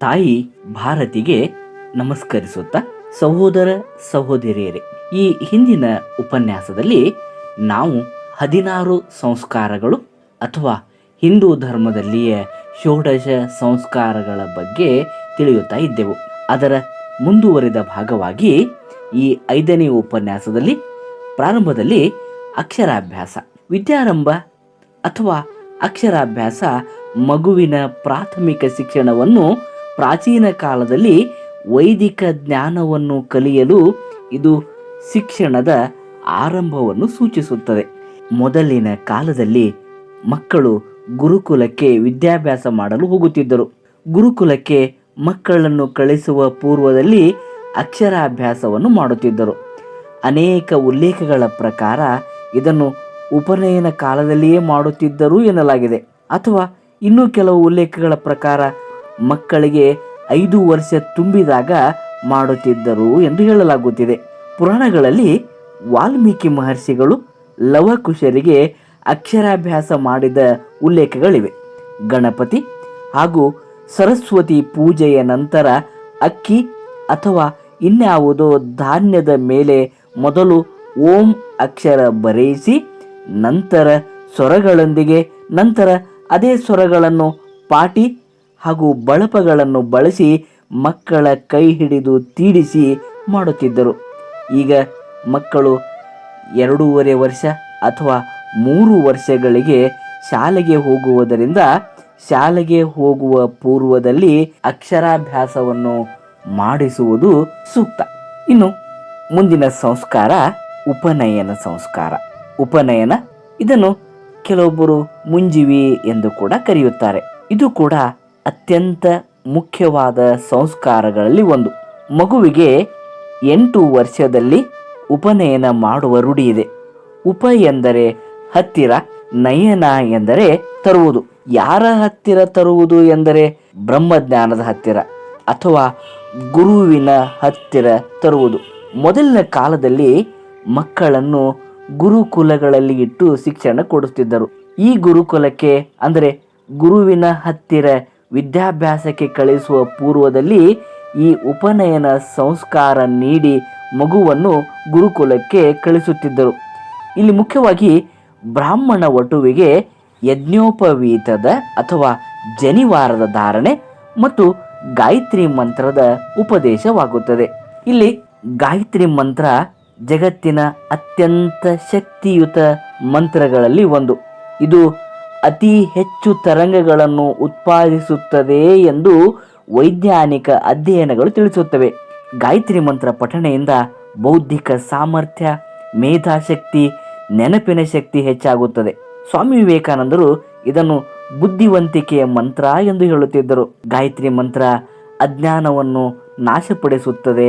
ತಾಯಿ ಭಾರತಿಗೆ ನಮಸ್ಕರಿಸುತ್ತಾ ಸಹೋದರ ಸಹೋದರಿಯರೇ, ಈ ಹಿಂದಿನ ಉಪನ್ಯಾಸದಲ್ಲಿ ನಾವು ಹದಿನಾರು ಸಂಸ್ಕಾರಗಳು ಅಥವಾ ಹಿಂದೂ ಧರ್ಮದಲ್ಲಿಯ ಷೋಡಶ ಸಂಸ್ಕಾರಗಳ ಬಗ್ಗೆ ತಿಳಿಯುತ್ತಾ ಇದ್ದೆವು. ಅದರ ಮುಂದುವರಿದ ಭಾಗವಾಗಿ ಈ ಐದನೇ ಉಪನ್ಯಾಸದಲ್ಲಿ ಪ್ರಾರಂಭದಲ್ಲಿ ಅಕ್ಷರಾಭ್ಯಾಸ, ವಿದ್ಯಾರಂಭ ಅಥವಾ ಅಕ್ಷರಾಭ್ಯಾಸ ಮಗುವಿನ ಪ್ರಾಥಮಿಕ ಶಿಕ್ಷಣವನ್ನು ಪ್ರಾಚೀನ ಕಾಲದಲ್ಲಿ ವೈದಿಕ ಜ್ಞಾನವನ್ನು ಕಲಿಯಲು ಇದು ಶಿಕ್ಷಣದ ಆರಂಭವನ್ನು ಸೂಚಿಸುತ್ತದೆ. ಮೊದಲಿನ ಕಾಲದಲ್ಲಿ ಮಕ್ಕಳು ಗುರುಕುಲಕ್ಕೆ ವಿದ್ಯಾಭ್ಯಾಸ ಮಾಡಲು ಹೋಗುತ್ತಿದ್ದರು. ಗುರುಕುಲಕ್ಕೆ ಮಕ್ಕಳನ್ನು ಕಳಿಸುವ ಪೂರ್ವದಲ್ಲಿ ಅಕ್ಷರಾಭ್ಯಾಸವನ್ನು ಮಾಡುತ್ತಿದ್ದರು. ಅನೇಕ ಉಲ್ಲೇಖಗಳ ಪ್ರಕಾರ ಇದನ್ನು ಉಪನಯನ ಕಾಲದಲ್ಲಿಯೇ ಮಾಡುತ್ತಿದ್ದರು ಎನ್ನಲಾಗಿದೆ. ಅಥವಾ ಇನ್ನೂ ಕೆಲವು ಉಲ್ಲೇಖಗಳ ಪ್ರಕಾರ ಮಕ್ಕಳಿಗೆ ಐದು ವರ್ಷ ತುಂಬಿದಾಗ ಮಾಡುತ್ತಿದ್ದರು ಎಂದು ಹೇಳಲಾಗುತ್ತಿದೆ. ಪುರಾಣಗಳಲ್ಲಿ ವಾಲ್ಮೀಕಿ ಮಹರ್ಷಿಗಳು ಲವಕುಶರಿಗೆ ಅಕ್ಷರಾಭ್ಯಾಸ ಮಾಡಿದ ಉಲ್ಲೇಖಗಳಿವೆ. ಗಣಪತಿ ಹಾಗೂ ಸರಸ್ವತಿ ಪೂಜೆಯ ನಂತರ ಅಕ್ಕಿ ಅಥವಾ ಇನ್ಯಾವುದೋ ಧಾನ್ಯದ ಮೇಲೆ ಮೊದಲು ಓಂ ಅಕ್ಷರ ಬರೆಯಿಸಿ, ನಂತರ ಸ್ವರಗಳೊಂದಿಗೆ, ನಂತರ ಅದೇ ಸ್ವರಗಳನ್ನು ಪಾಟಿ ಹಾಗೂ ಬಳಪಗಳನ್ನು ಬಳಸಿ ಮಕ್ಕಳ ಕೈ ಹಿಡಿದು ತೀಡಿಸಿ ಮಾಡುತ್ತಿದ್ದರು. ಈಗ ಮಕ್ಕಳು ಎರಡೂವರೆ ವರ್ಷ ಅಥವಾ ಮೂರು ವರ್ಷಗಳಿಗೆ ಶಾಲೆಗೆ ಹೋಗುವುದರಿಂದ ಶಾಲೆಗೆ ಹೋಗುವ ಪೂರ್ವದಲ್ಲಿ ಅಕ್ಷರಾಭ್ಯಾಸವನ್ನು ಮಾಡಿಸುವುದು ಸೂಕ್ತ. ಇನ್ನು ಮುಂದಿನ ಸಂಸ್ಕಾರ ಉಪನಯನ ಸಂಸ್ಕಾರ. ಉಪನಯನ ಇದನ್ನು ಕೆಲವೊಬ್ಬರು ಮುಂಜಿವಿ ಎಂದು ಕೂಡ ಕರೆಯುತ್ತಾರೆ. ಇದು ಕೂಡ ಅತ್ಯಂತ ಮುಖ್ಯವಾದ ಸಂಸ್ಕಾರಗಳಲ್ಲಿ ಒಂದು. ಮಗುವಿಗೆ ಎಂಟು ವರ್ಷದಲ್ಲಿ ಉಪನಯನ ಮಾಡುವ ರೂಢಿ ಇದೆ. ಉಪ ಎಂದರೆ ಹತ್ತಿರ, ನಯನ ಎಂದರೆ ತರುವುದು. ಯಾರ ಹತ್ತಿರ ತರುವುದು ಎಂದರೆ ಬ್ರಹ್ಮಜ್ಞಾನದ ಹತ್ತಿರ ಅಥವಾ ಗುರುವಿನ ಹತ್ತಿರ ತರುವುದು. ಮೊದಲಿನ ಕಾಲದಲ್ಲಿ ಮಕ್ಕಳನ್ನು ಗುರುಕುಲಗಳಲ್ಲಿ ಇಟ್ಟು ಶಿಕ್ಷಣ ಕೊಡುತ್ತಿದ್ದರು. ಈ ಗುರುಕುಲಕ್ಕೆ ಅಂದರೆ ಗುರುವಿನ ಹತ್ತಿರ ವಿದ್ಯಾಭ್ಯಾಸಕ್ಕೆ ಕಳಿಸುವ ಪೂರ್ವದಲ್ಲಿ ಈ ಉಪನಯನ ಸಂಸ್ಕಾರ ನೀಡಿ ಮಗುವನ್ನು ಗುರುಕುಲಕ್ಕೆ ಕಳಿಸುತ್ತಿದ್ದರು. ಇಲ್ಲಿ ಮುಖ್ಯವಾಗಿ ಬ್ರಾಹ್ಮಣ ವಟುವಿಗೆ ಯಜ್ಞೋಪವೀತದ ಅಥವಾ ಜನಿವಾರದ ಧಾರಣೆ ಮತ್ತು ಗಾಯತ್ರಿ ಮಂತ್ರದ ಉಪದೇಶವಾಗುತ್ತದೆ. ಇಲ್ಲಿ ಗಾಯತ್ರಿ ಮಂತ್ರ ಜಗತ್ತಿನ ಅತ್ಯಂತ ಶಕ್ತಿಯುತ ಮಂತ್ರಗಳಲ್ಲಿ ಒಂದು. ಇದು ಅತಿ ಹೆಚ್ಚು ತರಂಗಗಳನ್ನು ಉತ್ಪಾದಿಸುತ್ತದೆ ಎಂದು ವೈಜ್ಞಾನಿಕ ಅಧ್ಯಯನಗಳು ತಿಳಿಸುತ್ತವೆ. ಗಾಯತ್ರಿ ಮಂತ್ರ ಪಠಣೆಯಿಂದ ಬೌದ್ಧಿಕ ಸಾಮರ್ಥ್ಯ, ಮೇಧಾಶಕ್ತಿ, ನೆನಪಿನ ಶಕ್ತಿ ಹೆಚ್ಚಾಗುತ್ತದೆ. ಸ್ವಾಮಿ ವಿವೇಕಾನಂದರು ಇದನ್ನು ಬುದ್ಧಿವಂತಿಕೆಯ ಮಂತ್ರ ಎಂದು ಹೇಳುತ್ತಿದ್ದರು. ಗಾಯತ್ರಿ ಮಂತ್ರ ಅಜ್ಞಾನವನ್ನು ನಾಶಪಡಿಸುತ್ತದೆ,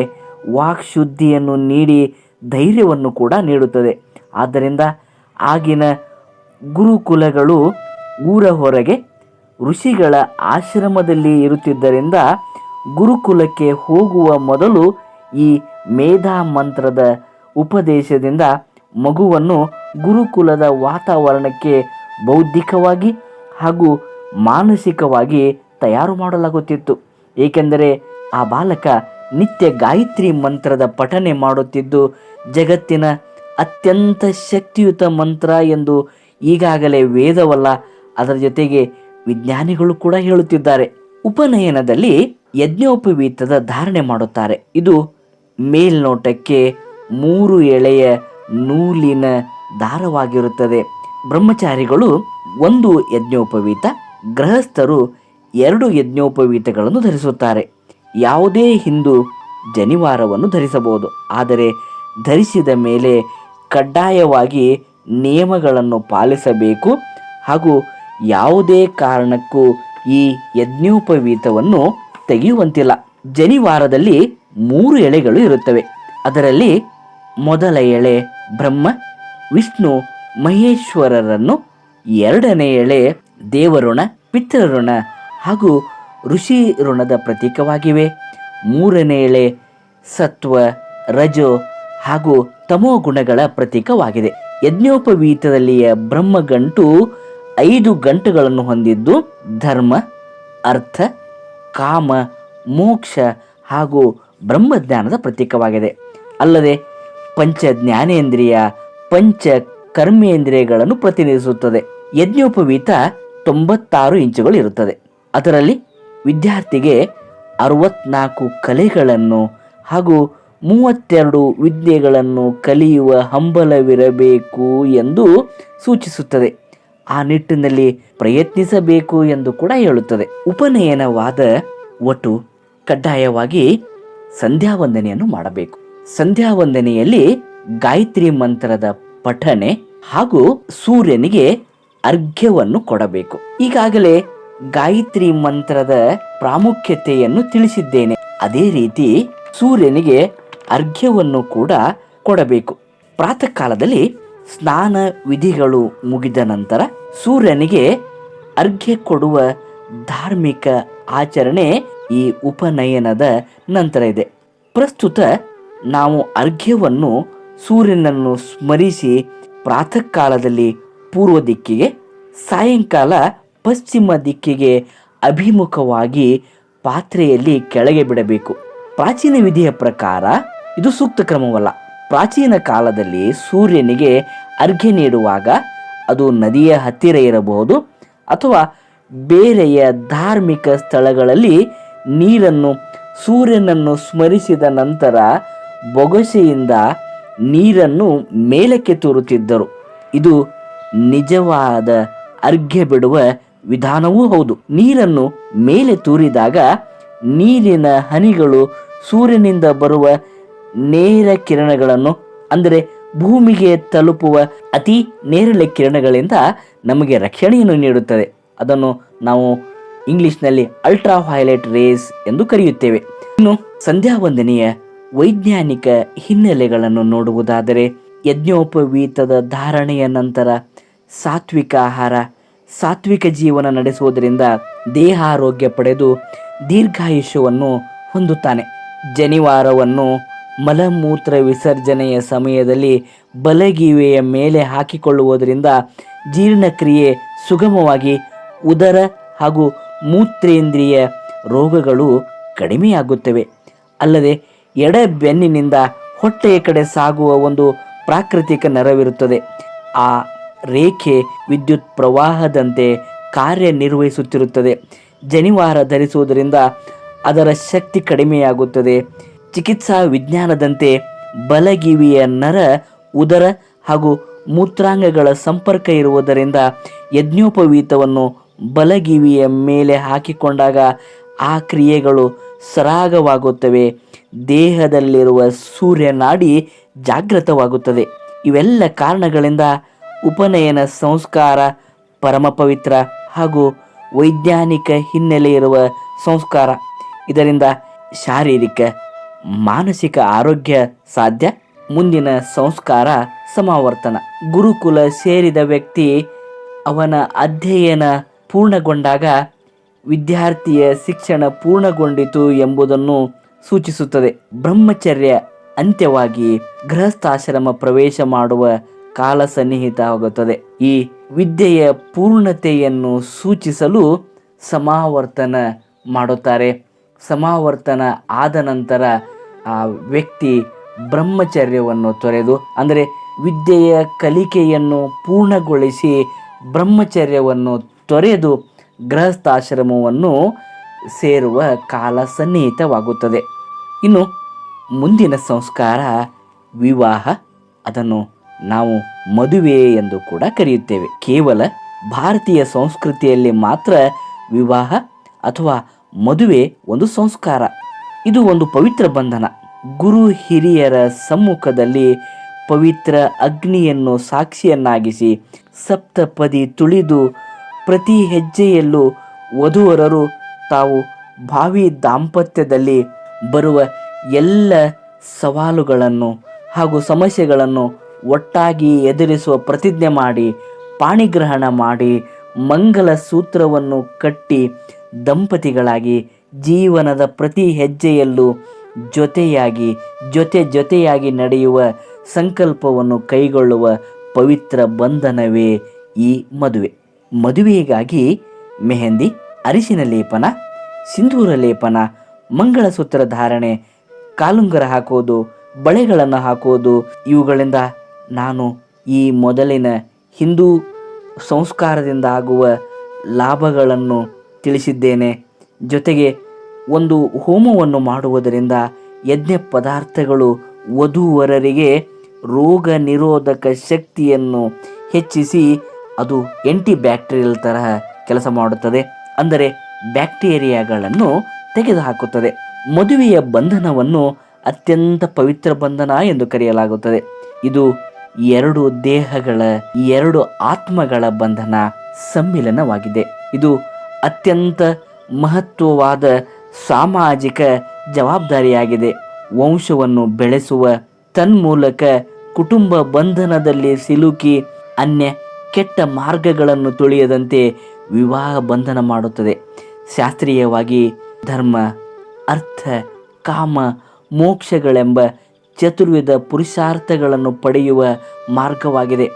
ವಾಕ್ ಶುದ್ಧಿಯನ್ನು ನೀಡಿ ಧೈರ್ಯವನ್ನು ಕೂಡ ನೀಡುತ್ತದೆ. ಆದ್ದರಿಂದ ಆಗಿನ ಗುರುಕುಲಗಳು ಊರ ಹೊರಗೆ ಋಷಿಗಳ ಆಶ್ರಮದಲ್ಲಿ ಇರುತ್ತಿದ್ದರಿಂದ ಗುರುಕುಲಕ್ಕೆ ಹೋಗುವ ಮೊದಲು ಈ ಮೇಧಾ ಮಂತ್ರದ ಉಪದೇಶದಿಂದ ಮಗುವನ್ನು ಗುರುಕುಲದ ವಾತಾವರಣಕ್ಕೆ ಬೌದ್ಧಿಕವಾಗಿ ಹಾಗೂ ಮಾನಸಿಕವಾಗಿ ತಯಾರು ಮಾಡಲಾಗುತ್ತಿತ್ತು. ಏಕೆಂದರೆ ಆ ಬಾಲಕ ನಿತ್ಯ ಗಾಯತ್ರಿ ಮಂತ್ರದ ಪಠನೆ ಮಾಡುತ್ತಿದ್ದು, ಜಗತ್ತಿನ ಅತ್ಯಂತ ಶಕ್ತಿಯುತ ಮಂತ್ರ ಎಂದು ಈಗಾಗಲೇ ವೇದವಲ್ಲ, ಅದರ ಜೊತೆಗೆ ವಿಜ್ಞಾನಿಗಳು ಕೂಡ ಹೇಳುತ್ತಿದ್ದಾರೆ. ಉಪನಯನದಲ್ಲಿ ಯಜ್ಞೋಪವೀತದ ಧಾರಣೆ ಮಾಡುತ್ತಾರೆ. ಇದು ಮೇಲ್ನೋಟಕ್ಕೆ ಮೂರು ಎಳೆಯ ನೂಲಿನ ದಾರವಾಗಿರುತ್ತದೆ. ಬ್ರಹ್ಮಚಾರಿಗಳು ಒಂದು ಯಜ್ಞೋಪವೀತ, ಗೃಹಸ್ಥರು ಎರಡು ಯಜ್ಞೋಪವೀತಗಳನ್ನು ಧರಿಸುತ್ತಾರೆ. ಯಾವುದೇ ಹಿಂದೂ ಜನಿವಾರವನ್ನು ಧರಿಸಬಹುದು. ಆದರೆ ಧರಿಸಿದ ಮೇಲೆ ಕಡ್ಡಾಯವಾಗಿ ನಿಯಮಗಳನ್ನು ಪಾಲಿಸಬೇಕು ಹಾಗೂ ಯಾವುದೇ ಕಾರಣಕ್ಕೂ ಈ ಯಜ್ಞೋಪವೀತವನ್ನು ತೆಗೆಯುವಂತಿಲ್ಲ. ಜನಿವಾರದಲ್ಲಿ ಮೂರು ಎಳೆಗಳು ಇರುತ್ತವೆ. ಅದರಲ್ಲಿ ಮೊದಲ ಎಳೆ ಬ್ರಹ್ಮ, ವಿಷ್ಣು, ಮಹೇಶ್ವರರನ್ನು ಎರಡನೇ ಎಳೆ ದೇವಋಣ ಪಿತೃಋಣ ಹಾಗೂ ಋಷಿ ಋಣದ ಪ್ರತೀಕವಾಗಿವೆ. ಮೂರನೇ ಎಳೆ ಸತ್ವ, ರಜೋ ಹಾಗೂ ತಮೋ ಗುಣಗಳ ಪ್ರತೀಕವಾಗಿದೆ. ಯಜ್ಞೋಪವೀತದಲ್ಲಿಯ ಬ್ರಹ್ಮಗಂಟು ಐದು ಗಂಟುಗಳನ್ನು ಹೊಂದಿದ್ದು ಧರ್ಮ, ಅರ್ಥ, ಕಾಮ, ಮೋಕ್ಷ ಹಾಗೂ ಬ್ರಹ್ಮಜ್ಞಾನದ ಪ್ರತೀಕವಾಗಿದೆ. ಅಲ್ಲದೆ ಪಂಚ ಜ್ಞಾನೇಂದ್ರಿಯ ಪಂಚ ಕರ್ಮೇಂದ್ರಿಯಗಳನ್ನು ಪ್ರತಿನಿಧಿಸುತ್ತದೆ. ಯಜ್ಞೋಪವೀತ ತೊಂಬತ್ತಾರು ಇಂಚುಗಳು ಇರುತ್ತದೆ. ಅದರಲ್ಲಿ ವಿದ್ಯಾರ್ಥಿಗೆ ಅರವತ್ನಾಲ್ಕು ಕಲೆಗಳನ್ನು ಹಾಗೂ ಮೂವತ್ತೆರಡು ವಿದ್ಯೆಗಳನ್ನು ಕಲಿಯುವ ಹಂಬಲವಿರಬೇಕು ಎಂದು ಸೂಚಿಸುತ್ತದೆ. ಆ ನಿಟ್ಟಿನಲ್ಲಿ ಪ್ರಯತ್ನಿಸಬೇಕು ಎಂದು ಕೂಡ ಹೇಳುತ್ತದೆ. ಉಪನಯನವಾದ ಒಟ್ಟು ಕಡ್ಡಾಯವಾಗಿ ಸಂಧ್ಯಾ ವಂದನೆಯನ್ನು ಮಾಡಬೇಕು. ಸಂಧ್ಯಾ ವಂದನೆಯಲ್ಲಿ ಗಾಯತ್ರಿ ಮಂತ್ರದ ಪಠನೆ ಹಾಗೂ ಸೂರ್ಯನಿಗೆ ಅರ್ಘ್ಯವನ್ನು ಕೊಡಬೇಕು. ಈಗಾಗಲೇ ಗಾಯತ್ರಿ ಮಂತ್ರದ ಪ್ರಾಮುಖ್ಯತೆಯನ್ನು ತಿಳಿಸಿದ್ದೇನೆ. ಅದೇ ರೀತಿ ಸೂರ್ಯನಿಗೆ ಅರ್ಘ್ಯವನ್ನು ಕೂಡ ಕೊಡಬೇಕು. ಪ್ರಾತಃ ಕಾಲದಲ್ಲಿ ಸ್ನಾನ ವಿಧಿಗಳು ಮುಗಿದ ನಂತರ ಸೂರ್ಯನಿಗೆ ಅರ್ಘ್ಯ ಕೊಡುವ ಧಾರ್ಮಿಕ ಆಚರಣೆ ಈ ಉಪನಯನದ ನಂತರ ಇದೆ. ಪ್ರಸ್ತುತ ನಾವು ಅರ್ಘ್ಯವನ್ನು ಸೂರ್ಯನನ್ನು ಸ್ಮರಿಸಿ ಪ್ರಾತಃ ಕಾಲದಲ್ಲಿ ಪೂರ್ವ ದಿಕ್ಕಿಗೆ, ಸಾಯಂಕಾಲ ಪಶ್ಚಿಮ ದಿಕ್ಕಿಗೆ ಅಭಿಮುಖವಾಗಿ ಪಾತ್ರೆಯಲ್ಲಿ ಕೆಳಗೆ ಬಿಡಬೇಕು. ಪ್ರಾಚೀನ ವಿಧಿಯ ಪ್ರಕಾರ ಇದು ಸೂಕ್ತ ಕ್ರಮವಲ್ಲ. ಪ್ರಾಚೀನ ಕಾಲದಲ್ಲಿ ಸೂರ್ಯನಿಗೆ ಅರ್ಘ್ಯ ನೀಡುವಾಗ ಅದು ನದಿಯ ಹತ್ತಿರ ಇರಬಹುದು ಅಥವಾ ಬೇರೆಯ ಧಾರ್ಮಿಕ ಸ್ಥಳಗಳಲ್ಲಿ ನೀರನ್ನು ಸೂರ್ಯನನ್ನು ಸ್ಮರಿಸಿದ ನಂತರ ಬೊಗಸೆಯಿಂದ ನೀರನ್ನು ಮೇಲಕ್ಕೆ ತೋರುತ್ತಿದ್ದರು. ಇದು ನಿಜವಾದ ಅರ್ಘ್ಯ ಬಿಡುವ ವಿಧಾನವೂ ಹೌದು. ನೀರನ್ನು ಮೇಲೆ ತೂರಿದಾಗ ನೀರಿನ ಹನಿಗಳು ಸೂರ್ಯನಿಂದ ಬರುವ ನೇರ ಕಿರಣಗಳನ್ನು, ಅಂದರೆ ಭೂಮಿಗೆ ತಲುಪುವ ಅತಿ ನೇರಳೆ ಕಿರಣಗಳಿಂದ ನಮಗೆ ರಕ್ಷಣೆಯನ್ನು ನೀಡುತ್ತದೆ. ಅದನ್ನು ನಾವು ಇಂಗ್ಲಿಷ್ನಲ್ಲಿ ಅಲ್ಟ್ರಾ ವೈಲೆಟ್ ರೇಸ್ ಎಂದು ಕರೆಯುತ್ತೇವೆ. ಇನ್ನು ಸಂಧ್ಯಾ ವಂದನೆಯ ವೈಜ್ಞಾನಿಕ ಹಿನ್ನೆಲೆಗಳನ್ನು ನೋಡುವುದಾದರೆ, ಯಜ್ಞೋಪವೀತದ ಧಾರಣೆಯ ನಂತರ ಸಾತ್ವಿಕ ಆಹಾರ, ಸಾತ್ವಿಕ ಜೀವನ ನಡೆಸುವುದರಿಂದ ದೇಹ ಆರೋಗ್ಯ ಪಡೆದು ದೀರ್ಘಾಯುಷ್ಯವನ್ನು ಹೊಂದುತ್ತಾನೆ. ಜನಿವಾರವನ್ನು ಮಲಮೂತ್ರ ವಿಸರ್ಜನೆಯ ಸಮಯದಲ್ಲಿ ಬಲಗಿವೆಯ ಮೇಲೆ ಹಾಕಿಕೊಳ್ಳುವುದರಿಂದ ಜೀರ್ಣಕ್ರಿಯೆ ಸುಗಮವಾಗಿ ಉದರ ಹಾಗೂ ಮೂತ್ರೇಂದ್ರಿಯ ರೋಗಗಳು ಕಡಿಮೆಯಾಗುತ್ತವೆ. ಅಲ್ಲದೆ ಎಡ ಬೆನ್ನಿನಿಂದ ಹೊಟ್ಟೆಯ ಕಡೆ ಸಾಗುವ ಒಂದು ಪ್ರಾಕೃತಿಕ ನರವಿರುತ್ತದೆ. ಆ ರೇಖೆ ವಿದ್ಯುತ್ ಪ್ರವಾಹದಂತೆ ಕಾರ್ಯನಿರ್ವಹಿಸುತ್ತಿರುತ್ತದೆ. ಜನಿವಾರ ಧರಿಸುವುದರಿಂದ ಅದರ ಶಕ್ತಿ ಕಡಿಮೆಯಾಗುತ್ತದೆ. ಚಿಕಿತ್ಸಾ ವಿಜ್ಞಾನದಂತೆ ಬಲಗಿವಿಯ ನರ, ಉದರ ಹಾಗೂ ಮೂತ್ರಾಂಗಗಳ ಸಂಪರ್ಕ ಇರುವುದರಿಂದ ಯಜ್ಞೋಪವೀತವನ್ನು ಬಲಗಿವಿಯ ಮೇಲೆ ಹಾಕಿಕೊಂಡಾಗ ಆ ಕ್ರಿಯೆಗಳು ಸರಾಗವಾಗುತ್ತವೆ. ದೇಹದಲ್ಲಿರುವ ಸೂರ್ಯನಾಡಿ ಜಾಗೃತವಾಗುತ್ತದೆ. ಇವೆಲ್ಲ ಕಾರಣಗಳಿಂದ ಉಪನಯನ ಸಂಸ್ಕಾರ, ಪರಮಪವಿತ್ರ ಹಾಗೂ ವೈಜ್ಞಾನಿಕ ಹಿನ್ನೆಲೆ ಇರುವ ಸಂಸ್ಕಾರ. ಇದರಿಂದ ಶಾರೀರಿಕ ಮಾನಸಿಕ ಆರೋಗ್ಯ ಸಾಧ್ಯ, ಮುಂದಿನ ಸಂಸ್ಕಾರ, ಸಮಾವರ್ತನ. ಗುರುಕುಲ ಸೇರಿದ ವ್ಯಕ್ತಿ ಅವನ ಅಧ್ಯಯನ ಪೂರ್ಣಗೊಂಡಾಗ ವಿದ್ಯಾರ್ಥಿಯ ಶಿಕ್ಷಣ ಪೂರ್ಣಗೊಂಡಿತು ಎಂಬುದನ್ನು ಸೂಚಿಸುತ್ತದೆ. ಬ್ರಹ್ಮಚರ್ಯ ಅಂತ್ಯವಾಗಿ ಗೃಹಸ್ಥಾಶ್ರಮ ಪ್ರವೇಶ ಮಾಡುವ ಕಾಲ ಸನ್ನಿಹಿತವಾಗುತ್ತದೆ ಈ ವಿದ್ಯೆಯ ಪೂರ್ಣತೆಯನ್ನು ಸೂಚಿಸಲು ಸಮಾವರ್ತನ ಮಾಡುತ್ತಾರೆ. ಸಮಾವರ್ತನ ಆದ ನಂತರ ಆ ವ್ಯಕ್ತಿ ಬ್ರಹ್ಮಚರ್ಯವನ್ನು ತೊರೆದು, ಅಂದರೆ ವಿದ್ಯೆಯ ಕಲಿಕೆಯನ್ನು ಪೂರ್ಣಗೊಳಿಸಿ ಬ್ರಹ್ಮಚರ್ಯವನ್ನು ತೊರೆದು ಗೃಹಸ್ಥಾಶ್ರಮವನ್ನು ಸೇರುವ ಕಾಲ ಸನ್ನಿಹಿತವಾಗುತ್ತದೆ. ಇನ್ನು ಮುಂದಿನ ಸಂಸ್ಕಾರ ವಿವಾಹ. ಅದನ್ನು ನಾವು ಮದುವೆ ಎಂದು ಕೂಡ ಕರೆಯುತ್ತೇವೆ. ಕೇವಲ ಭಾರತೀಯ ಸಂಸ್ಕೃತಿಯಲ್ಲಿ ಮಾತ್ರ ವಿವಾಹ ಅಥವಾ ಮದುವೆ ಒಂದು ಸಂಸ್ಕಾರ. ಇದು ಒಂದು ಪವಿತ್ರ ಬಂಧನ. ಗುರು ಹಿರಿಯರ ಸಮ್ಮುಖದಲ್ಲಿ ಪವಿತ್ರ ಅಗ್ನಿಯನ್ನು ಸಾಕ್ಷಿಯನ್ನಾಗಿಸಿ ಸಪ್ತಪದಿ ತುಳಿದು ಪ್ರತಿ ಹೆಜ್ಜೆಯಲ್ಲೂ ವಧುವರರು ತಾವು ಭಾವಿ ದಾಂಪತ್ಯದಲ್ಲಿ ಬರುವ ಎಲ್ಲ ಸವಾಲುಗಳನ್ನು ಹಾಗೂ ಸಮಸ್ಯೆಗಳನ್ನು ಒಟ್ಟಾಗಿ ಎದುರಿಸುವ ಪ್ರತಿಜ್ಞೆ ಮಾಡಿ, ಪಾಣಿಗ್ರಹಣ ಮಾಡಿ ಮಂಗಲ ಸೂತ್ರವನ್ನು ಕಟ್ಟಿ ದಂಪತಿಗಳಾಗಿ ಜೀವನದ ಪ್ರತಿ ಹೆಜ್ಜೆಯಲ್ಲೂ ಜೊತೆಯಾಗಿ, ಜೊತೆ ಜೊತೆಯಾಗಿ ನಡೆಯುವ ಸಂಕಲ್ಪವನ್ನು ಕೈಗೊಳ್ಳುವ ಪವಿತ್ರ ಬಂಧನವೇ ಈ ಮದುವೆ. ಮದುವೆಗಾಗಿ ಮೆಹಂದಿ, ಅರಿಶಿನ ಲೇಪನ, ಸಿಂಧೂರ ಲೇಪನ, ಮಂಗಳಸೂತ್ರ ಧಾರಣೆ, ಕಾಲುಂಗರ ಹಾಕೋದು ಬಳೆಗಳನ್ನು ಹಾಕೋದು ಇವುಗಳಿಂದ ನಾನು ಈ ಮೊದಲಿನ ಹಿಂದೂ ಸಂಸ್ಕಾರದಿಂದ ಆಗುವ ಲಾಭಗಳನ್ನು ತಿಳಿಸಿದ್ದೇನೆ. ಜೊತೆಗೆ ಒಂದು ಹೋಮವನ್ನು ಮಾಡುವುದರಿಂದ ಯಜ್ಞ ಪದಾರ್ಥಗಳು ವಧುವರರಿಗೆ ರೋಗ ನಿರೋಧಕ ಶಕ್ತಿಯನ್ನು ಹೆಚ್ಚಿಸಿ ಅದು ಎಂಟಿ ಬ್ಯಾಕ್ಟೀರಿಯಲ್ ತರಹ ಕೆಲಸ ಮಾಡುತ್ತದೆ. ಅಂದರೆ ಬ್ಯಾಕ್ಟೀರಿಯಾಗಳನ್ನು ತೆಗೆದುಹಾಕುತ್ತದೆ. ಮದುವೆಯ ಬಂಧನವನ್ನು ಅತ್ಯಂತ ಪವಿತ್ರ ಬಂಧನ ಎಂದು ಕರೆಯಲಾಗುತ್ತದೆ. ಇದು ಎರಡು ದೇಹಗಳ, ಎರಡು ಆತ್ಮಗಳ ಬಂಧನ ಸಮ್ಮಿಲನವಾಗಿದೆ. ಇದು ಅತ್ಯಂತ ಮಹತ್ವವಾದ ಸಾಮಾಜಿಕ ಜವಾಬ್ದಾರಿಯಾಗಿದೆ. ವಂಶವನ್ನು ಬೆಳೆಸುವ ತನ್ಮೂಲಕ ಕುಟುಂಬ ಬಂಧನದಲ್ಲಿ ಸಿಲುಕಿ ಅನ್ಯ ಕೆಟ್ಟ ಮಾರ್ಗಗಳನ್ನು ತುಳಿಯದಂತೆ ವಿವಾಹ ಬಂಧನ ಮಾಡುತ್ತದೆ. ಶಾಸ್ತ್ರೀಯವಾಗಿ ಧರ್ಮ, ಅರ್ಥ, ಕಾಮ, ಮೋಕ್ಷಗಳೆಂಬ ಚತುರ್ವಿಧ ಪುರುಷಾರ್ಥಗಳನ್ನು ಪಡೆಯುವ ಮಾರ್ಗವಾಗಿದೆ.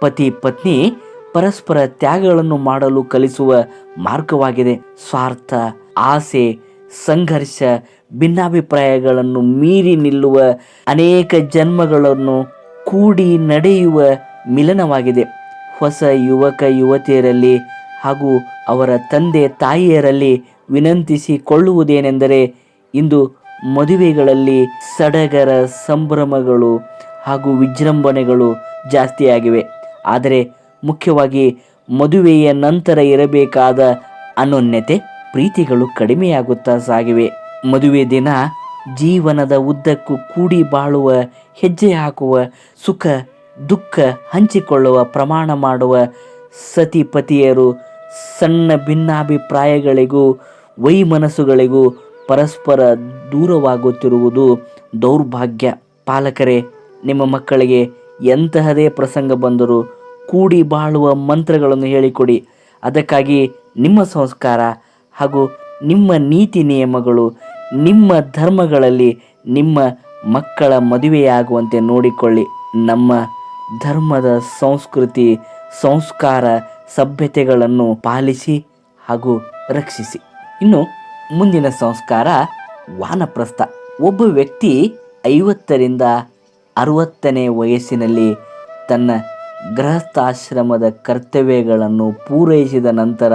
ಪತಿ ಪತ್ನಿ ಪರಸ್ಪರ ತ್ಯಾಗಗಳನ್ನು ಮಾಡಲು ಕಲಿಸುವ ಮಾರ್ಗವಾಗಿದೆ. ಸ್ವಾರ್ಥ, ಆಸೆ ಸಂಘರ್ಷ, ಭಿನ್ನಾಭಿಪ್ರಾಯಗಳನ್ನು ಮೀರಿ ನಿಲ್ಲುವ ಅನೇಕ ಜನ್ಮಗಳನ್ನು ಕೂಡಿ ನಡೆಯುವ ಮಿಲನವಾಗಿದೆ. ಹೊಸ ಯುವಕ, ಯುವತಿಯರಲ್ಲಿ ಹಾಗೂ ಅವರ ತಂದೆ, ತಾಯಿಯರಲ್ಲಿ ವಿನಂತಿಸಿಕೊಳ್ಳುವುದೇನೆಂದರೆ, ಇಂದು ಮದುವೆಗಳಲ್ಲಿ ಸಡಗರ ಸಂಭ್ರಮಗಳು ಹಾಗೂ ವಿಜೃಂಭಣೆಗಳು ಜಾಸ್ತಿಯಾಗಿವೆ. ಆದರೆ ಮುಖ್ಯವಾಗಿ ಮದುವೆಯ ನಂತರ ಇರಬೇಕಾದ ಅನನ್ಯತೆ ಪ್ರೀತಿಗಳು ಕಡಿಮೆಯಾಗುತ್ತಾ ಸಾಗಿವೆ. ಮದುವೆ ದಿನ ಜೀವನದ ಉದ್ದಕ್ಕೂ ಕೂಡಿ ಬಾಳುವ, ಹೆಜ್ಜೆ ಹಾಕುವ, ಸುಖ, ದುಃಖ ಹಂಚಿಕೊಳ್ಳುವ, ಪ್ರಮಾಣ ಮಾಡುವ ಸತಿಪತಿಯರು ಸಣ್ಣ ಭಿನ್ನಾಭಿಪ್ರಾಯಗಳಿಗೂ, ವೈಮನಸ್ಸುಗಳಿಗೂ ಪರಸ್ಪರ ದೂರವಾಗುತ್ತಿರುವುದು ದೌರ್ಭಾಗ್ಯ. ಪಾಲಕರೇ, ನಿಮ್ಮ ಮಕ್ಕಳಿಗೆ ಎಂತಹದೇ ಪ್ರಸಂಗ ಬಂದರೂ ಕೂಡಿ ಬಾಳುವ ಮಂತ್ರಗಳನ್ನು ಹೇಳಿಕೊಡಿ. ಅದಕ್ಕಾಗಿ ನಿಮ್ಮ ಸಂಸ್ಕಾರ ಹಾಗೂ ನಿಮ್ಮ ನೀತಿ ನಿಯಮಗಳು, ನಿಮ್ಮ ಧರ್ಮಗಳಲ್ಲಿ ನಿಮ್ಮ ಮಕ್ಕಳ ಮದುವೆಯಾಗುವಂತೆ ನೋಡಿಕೊಳ್ಳಿ. ನಮ್ಮ ಧರ್ಮದ ಸಂಸ್ಕೃತಿ, ಸಂಸ್ಕಾರ, ಸಭ್ಯತೆಗಳನ್ನು ಪಾಲಿಸಿ ಹಾಗೂ ರಕ್ಷಿಸಿ. ಇನ್ನು ಮುಂದಿನ ಸಂಸ್ಕಾರ ವಾನಪ್ರಸ್ಥ. ಒಬ್ಬ ವ್ಯಕ್ತಿ ಐವತ್ತರಿಂದ ಅರವತ್ತನೇ ವಯಸ್ಸಿನಲ್ಲಿ ತನ್ನ ಗೃಹಸ್ಥಾಶ್ರಮದ ಕರ್ತವ್ಯಗಳನ್ನು ಪೂರೈಸಿದ ನಂತರ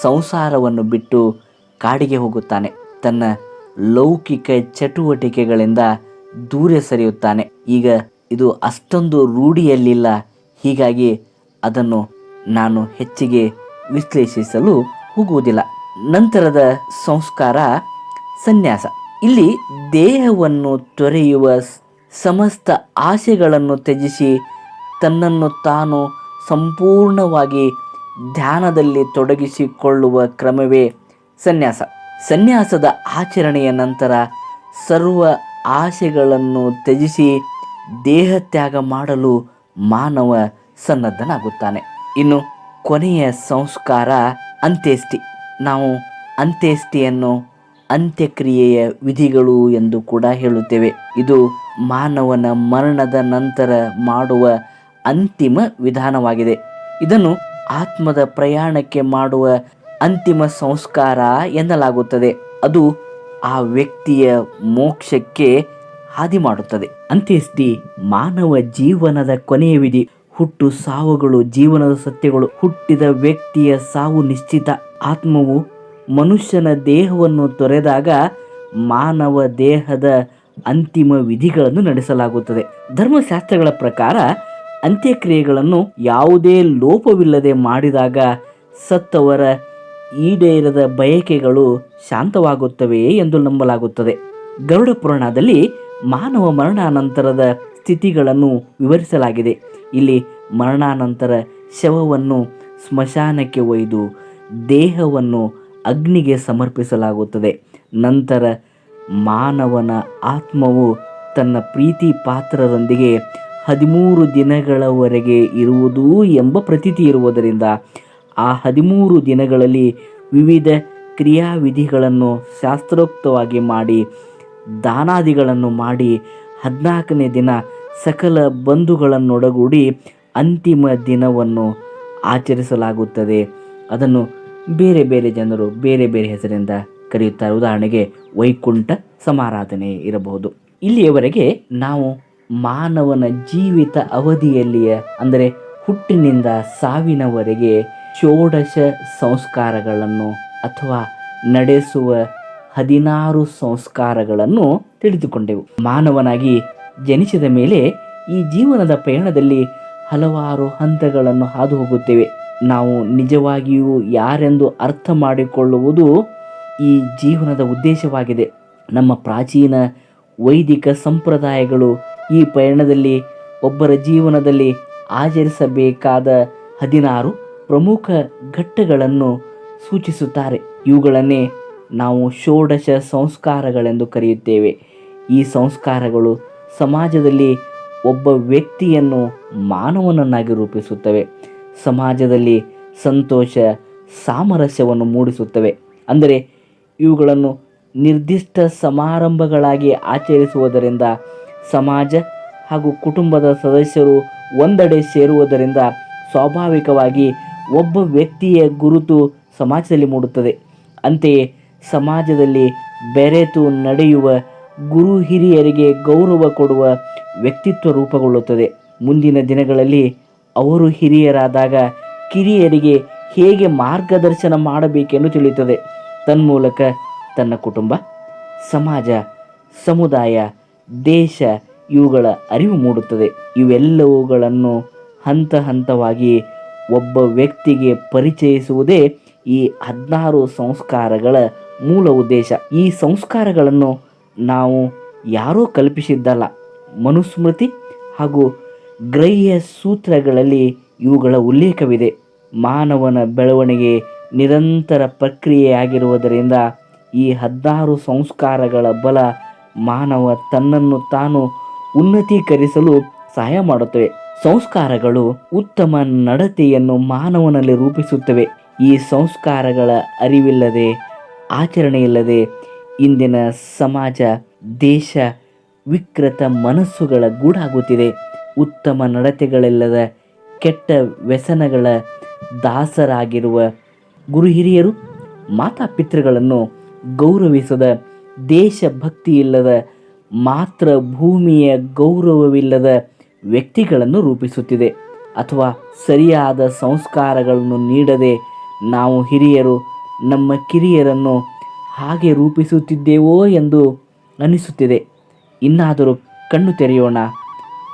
ಸಂಸಾರವನ್ನು ಬಿಟ್ಟು ಕಾಡಿಗೆ ಹೋಗುತ್ತಾನೆ. ತನ್ನ ಲೌಕಿಕ ಚಟುವಟಿಕೆಗಳಿಂದ ದೂರ ಸರಿಯುತ್ತಾನೆ. ಈಗ ಇದು ಅಷ್ಟೊಂದು ರೂಢಿಯಲ್ಲಿಲ್ಲ. ಹೀಗಾಗಿ ಅದನ್ನು ನಾನು ಹೆಚ್ಚಿಗೆ ವಿಶ್ಲೇಷಿಸಲು ಹೋಗುವುದಿಲ್ಲ. ನಂತರದ ಸಂಸ್ಕಾರ ಸನ್ಯಾಸ. ಇಲ್ಲಿ ದೇಹವನ್ನು ತೊರೆಯುವ ಸಮಸ್ತ ಆಸೆಗಳನ್ನು ತ್ಯಜಿಸಿ ತನ್ನನ್ನು ತಾನು ಸಂಪೂರ್ಣವಾಗಿ ಧ್ಯಾನದಲ್ಲಿ ತೊಡಗಿಸಿಕೊಳ್ಳುವ ಕ್ರಮವೇ ಸನ್ಯಾಸ. ಸನ್ಯಾಸದ ಆಚರಣೆಯ ನಂತರ ಸರ್ವ ಆಸೆಗಳನ್ನು ತ್ಯಜಿಸಿ ದೇಹ ತ್ಯಾಗ ಮಾಡಲು ಮಾನವ ಸನ್ನದ್ಧನಾಗುತ್ತಾನೆ. ಇನ್ನು ಕೊನೆಯ ಸಂಸ್ಕಾರ ಅಂತ್ಯೇಷ್ಟಿ. ನಾವು ಅಂತ್ಯೇಷ್ಟಿಯನ್ನು ಅಂತ್ಯಕ್ರಿಯೆಯ ವಿಧಿಗಳು ಎಂದು ಕೂಡ ಹೇಳುತ್ತೇವೆ. ಇದು ಮಾನವನ ಮರಣದ ನಂತರ ಮಾಡುವ ಅಂತಿಮ ವಿಧಾನವಾಗಿದೆ. ಇದನ್ನು ಆತ್ಮದ ಪ್ರಯಾಣಕ್ಕೆ ಮಾಡುವ ಅಂತಿಮ ಸಂಸ್ಕಾರ ಎನ್ನಲಾಗುತ್ತದೆ. ಅದು ಆ ವ್ಯಕ್ತಿಯ ಮೋಕ್ಷಕ್ಕೆ ಹಾದಿ ಮಾಡುತ್ತದೆ ಅಂತ್ಯಸ್ತಿ, ಮಾನವ ಜೀವನದ ಕೊನೆಯ ವಿಧಿ, ಹುಟ್ಟು ಸಾವುಗಳು, ಜೀವನದ ಸತ್ಯಗಳು, ಹುಟ್ಟಿದ ವ್ಯಕ್ತಿಯ ಸಾವು ನಿಶ್ಚಿತ. ಆತ್ಮವು ಮನುಷ್ಯನ ದೇಹವನ್ನು ತೊರೆದಾಗ ಮಾನವ ದೇಹದ ಅಂತಿಮ ವಿಧಿಗಳನ್ನು ನಡೆಸಲಾಗುತ್ತದೆ. ಧರ್ಮಶಾಸ್ತ್ರಗಳ ಪ್ರಕಾರ ಅಂತ್ಯಕ್ರಿಯೆಗಳನ್ನು ಯಾವುದೇ ಲೋಪವಿಲ್ಲದೆ ಮಾಡಿದಾಗ ಸತ್ತವರ ಈಡೇರದ ಬಯಕೆಗಳು ಶಾಂತವಾಗುತ್ತವೆ ಎಂದು ನಂಬಲಾಗುತ್ತದೆ. ಗರುಡ ಪುರಾಣದಲ್ಲಿ ಮಾನವ ಮರಣಾನಂತರದ ಸ್ಥಿತಿಗಳನ್ನು ವಿವರಿಸಲಾಗಿದೆ. ಇಲ್ಲಿ ಮರಣಾನಂತರ ಶವವನ್ನು ಸ್ಮಶಾನಕ್ಕೆ ಒಯ್ದು ದೇಹವನ್ನು ಅಗ್ನಿಗೆ ಸಮರ್ಪಿಸಲಾಗುತ್ತದೆ. ನಂತರ ಮಾನವನ ಆತ್ಮವು ತನ್ನ ಪ್ರೀತಿ ಪಾತ್ರರೊಂದಿಗೆ ಹದಿಮೂರು ದಿನಗಳವರೆಗೆ ಇರುವುದು ಎಂಬ ಪ್ರತೀತಿ ಇರುವುದರಿಂದ ಆ ಹದಿಮೂರು ದಿನಗಳಲ್ಲಿ ವಿವಿಧ ಕ್ರಿಯಾವಿಧಿಗಳನ್ನು ಶಾಸ್ತ್ರೋಕ್ತವಾಗಿ ಮಾಡಿ, ದಾನಾದಿಗಳನ್ನು ಮಾಡಿ ಹದಿನಾಲ್ಕನೇ ದಿನ ಸಕಲ ಬಂಧುಗಳನ್ನೊಡಗೂಡಿ ಅಂತಿಮ ದಿನವನ್ನು ಆಚರಿಸಲಾಗುತ್ತದೆ. ಅದನ್ನು ಬೇರೆ ಬೇರೆ ಜನರು ಬೇರೆ ಬೇರೆ ಹೆಸರಿಂದ ಕರೆಯುತ್ತಾರೆ. ಉದಾಹರಣೆಗೆ ವೈಕುಂಠ ಸಮಾರಾಧನೆ ಇರಬಹುದು. ಇಲ್ಲಿಯವರೆಗೆ ನಾವು ಮಾನವನ ಜೀವಿತ ಅವಧಿಯಲ್ಲಿಯ, ಅಂದರೆ ಹುಟ್ಟಿನಿಂದ ಸಾವಿನವರೆಗೆ ಷೋಡಶ ಸಂಸ್ಕಾರಗಳನ್ನು ಅಥವಾ ನಡೆಸುವ ಹದಿನಾರು ಸಂಸ್ಕಾರಗಳನ್ನು ತಿಳಿದುಕೊಂಡೆವು. ಮಾನವನಾಗಿ ಜನಿಸಿದ ಮೇಲೆ ಈ ಜೀವನದ ಪಯಣದಲ್ಲಿ ಹಲವಾರು ಹಂತಗಳನ್ನು ಹಾದು ಹೋಗುತ್ತೇವೆ ನಾವು ನಿಜವಾಗಿಯೂ ಯಾರೆಂದು ಅರ್ಥ ಮಾಡಿಕೊಳ್ಳುವುದು ಈ ಜೀವನದ ಉದ್ದೇಶವಾಗಿದೆ. ನಮ್ಮ ಪ್ರಾಚೀನ ವೈದಿಕ ಸಂಪ್ರದಾಯಗಳು ಈ ಪಯಣದಲ್ಲಿ ಒಬ್ಬರ ಜೀವನದಲ್ಲಿ ಆಚರಿಸಬೇಕಾದ ಹದಿನಾರು ಪ್ರಮುಖ ಘಟ್ಟಗಳನ್ನು ಸೂಚಿಸುತ್ತಾರೆ. ಇವುಗಳನ್ನೇ ನಾವು ಷೋಡಶ ಸಂಸ್ಕಾರಗಳೆಂದು ಕರೆಯುತ್ತೇವೆ. ಈ ಸಂಸ್ಕಾರಗಳು ಸಮಾಜದಲ್ಲಿ ಒಬ್ಬ ವ್ಯಕ್ತಿಯನ್ನು ಮಾನವನನ್ನಾಗಿ ರೂಪಿಸುತ್ತವೆ. ಸಮಾಜದಲ್ಲಿ ಸಂತೋಷ, ಸಾಮರಸ್ಯವನ್ನು ಮೂಡಿಸುತ್ತವೆ. ಅಂದರೆ ಇವುಗಳನ್ನು ನಿರ್ದಿಷ್ಟ ಸಮಾರಂಭಗಳಾಗಿ ಆಚರಿಸುವುದರಿಂದ ಸಮಾಜ ಹಾಗೂ ಕುಟುಂಬದ ಸದಸ್ಯರು ಒಂದೆಡೆ ಸೇರುವುದರಿಂದ ಸ್ವಾಭಾವಿಕವಾಗಿ ಒಬ್ಬ ವ್ಯಕ್ತಿಯ ಗುರುತು ಸಮಾಜದಲ್ಲಿ ಮೂಡುತ್ತದೆ. ಅಂತೆಯೇ ಸಮಾಜದಲ್ಲಿ ಬೆರೆತು ನಡೆಯುವ ಗುರು ಹಿರಿಯರಿಗೆ ಗೌರವ ಕೊಡುವ ವ್ಯಕ್ತಿತ್ವ ರೂಪುಗೊಳ್ಳುತ್ತದೆ. ಮುಂದಿನ ದಿನಗಳಲ್ಲಿ ಅವರು ಹಿರಿಯರಾದಾಗ ಕಿರಿಯರಿಗೆ ಹೇಗೆ ಮಾರ್ಗದರ್ಶನ ಮಾಡಬೇಕೆಂದು ತಿಳಿಯುತ್ತದೆ. ತನ್ಮೂಲಕ ತನ್ನ ಕುಟುಂಬ, ಸಮಾಜ, ಸಮುದಾಯ ದೇಶ ಇವುಗಳ ಅರಿವು ಮೂಡುತ್ತದೆ. ಇವೆಲ್ಲವುಗಳನ್ನು ಹಂತ ಹಂತವಾಗಿ ಒಬ್ಬ ವ್ಯಕ್ತಿಗೆ ಪರಿಚಯಿಸುವುದೇ ಈ ಹದಿನಾರು ಸಂಸ್ಕಾರಗಳ ಮೂಲ ಉದ್ದೇಶ. ಈ ಸಂಸ್ಕಾರಗಳನ್ನು ನಾವು ಯಾರೂ ಕಲ್ಪಿಸಿದ್ದಲ್ಲ. ಮನುಸ್ಮೃತಿ ಹಾಗೂ ಗ್ರಹ್ಯ ಸೂತ್ರಗಳಲ್ಲಿ ಇವುಗಳ ಉಲ್ಲೇಖವಿದೆ. ಮಾನವನ ಬೆಳವಣಿಗೆ ನಿರಂತರ ಪ್ರಕ್ರಿಯೆಯಾಗಿರುವುದರಿಂದ ಈ ಹದಿನಾರು ಸಂಸ್ಕಾರಗಳ ಬಲ ಮಾನವ ತನ್ನನ್ನು ತಾನು ಉನ್ನತೀಕರಿಸಲು ಸಹಾಯ ಮಾಡುತ್ತವೆ. ಸಂಸ್ಕಾರಗಳು ಉತ್ತಮ ನಡತೆಯನ್ನು ಮಾನವನಲ್ಲಿ ರೂಪಿಸುತ್ತವೆ. ಈ ಸಂಸ್ಕಾರಗಳ ಅರಿವಿಲ್ಲದೆ ಆಚರಣೆ ಇಲ್ಲದೆ ಇಂದಿನ ಸಮಾಜ, ದೇಶ ವಿಕೃತ ಮನಸ್ಸುಗಳ ಗೂಡಾಗುತ್ತಿದೆ. ಉತ್ತಮ ನಡತೆಗಳಿಲ್ಲದ, ಕೆಟ್ಟ ವ್ಯಸನಗಳ ದಾಸರಾಗಿರುವ ಗುರು ಹಿರಿಯರು ಮಾತಾಪಿತೃಗಳನ್ನು ಗೌರವಿಸದ ದೇಶಭಕ್ತಿ ಇಲ್ಲದ ಮಾತ್ರ ಭೂಮಿಯ ಗೌರವವಿಲ್ಲದ ವ್ಯಕ್ತಿಗಳನ್ನು ರೂಪಿಸುತ್ತಿದೆ. ಅಥವಾ ಸರಿಯಾದ ಸಂಸ್ಕಾರಗಳನ್ನು ನೀಡದೆ ನಾವು ಹಿರಿಯರು ನಮ್ಮ ಕಿರಿಯರನ್ನು ಹಾಗೆ ರೂಪಿಸುತ್ತಿದ್ದೇವೋ ಎಂದು ಅನಿಸುತ್ತಿದೆ. ಇನ್ನಾದರೂ ಕಣ್ಣು ತೆರೆಯೋಣ.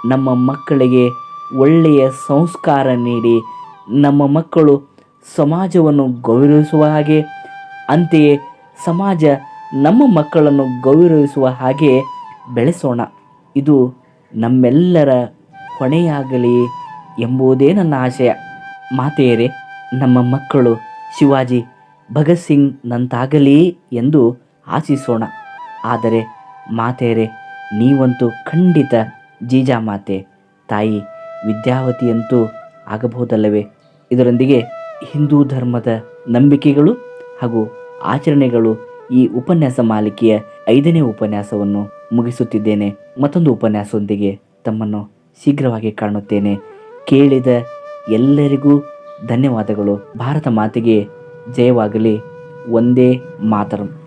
ನಮ್ಮ ಮಕ್ಕಳಿಗೆ ಒಳ್ಳೆಯ ಸಂಸ್ಕಾರ ನೀಡಿ ನಮ್ಮ ಮಕ್ಕಳು ಸಮಾಜವನ್ನು ಗೌರವಿಸುವ ಹಾಗೆ ಅಂತೆಯೇ ಸಮಾಜ ನಮ್ಮ ಮಕ್ಕಳನ್ನು ಗೌರವಿಸುವ ಹಾಗೆ ಬೆಳೆಸೋಣ. ಇದು ನಮ್ಮೆಲ್ಲರ ಹೊಣೆಯಾಗಲಿ ಎಂಬುದೇ ನನ್ನ ಆಶಯ. ಮಾತೆಯರೇ, ನಮ್ಮ ಮಕ್ಕಳು ಶಿವಾಜಿ ಭಗತ್ ಸಿಂಗ್ ನಂತಾಗಲಿ ಎಂದು ಆಶಿಸೋಣ. ಆದರೆ ಮಾತೆಯರೇ, ನೀವಂತೂ ಖಂಡಿತ ಜೀಜಾ ಮಾತೆ, ತಾಯಿ ವಿದ್ಯಾವತಿಯಂತೂ ಆಗಬಹುದಲ್ಲವೇ? ಇದರೊಂದಿಗೆ ಹಿಂದೂ ಧರ್ಮದ ನಂಬಿಕೆಗಳು ಹಾಗೂ ಆಚರಣೆಗಳು ಈ ಉಪನ್ಯಾಸ ಮಾಲಿಕೆಯ ಐದನೇ ಉಪನ್ಯಾಸವನ್ನು ಮುಗಿಸುತ್ತಿದ್ದೇನೆ. ಮತ್ತೊಂದು ಉಪನ್ಯಾಸದೊಂದಿಗೆ ತಮ್ಮನ್ನು ಶೀಘ್ರವಾಗಿ ಕಾಣುತ್ತೇನೆ. ಕೇಳಿದ ಎಲ್ಲರಿಗೂ ಧನ್ಯವಾದಗಳು. ಭಾರತ ಮಾತೆಗೆ ಜಯವಾಗಲಿ. ಒಂದೇ ಮಾತರಂ.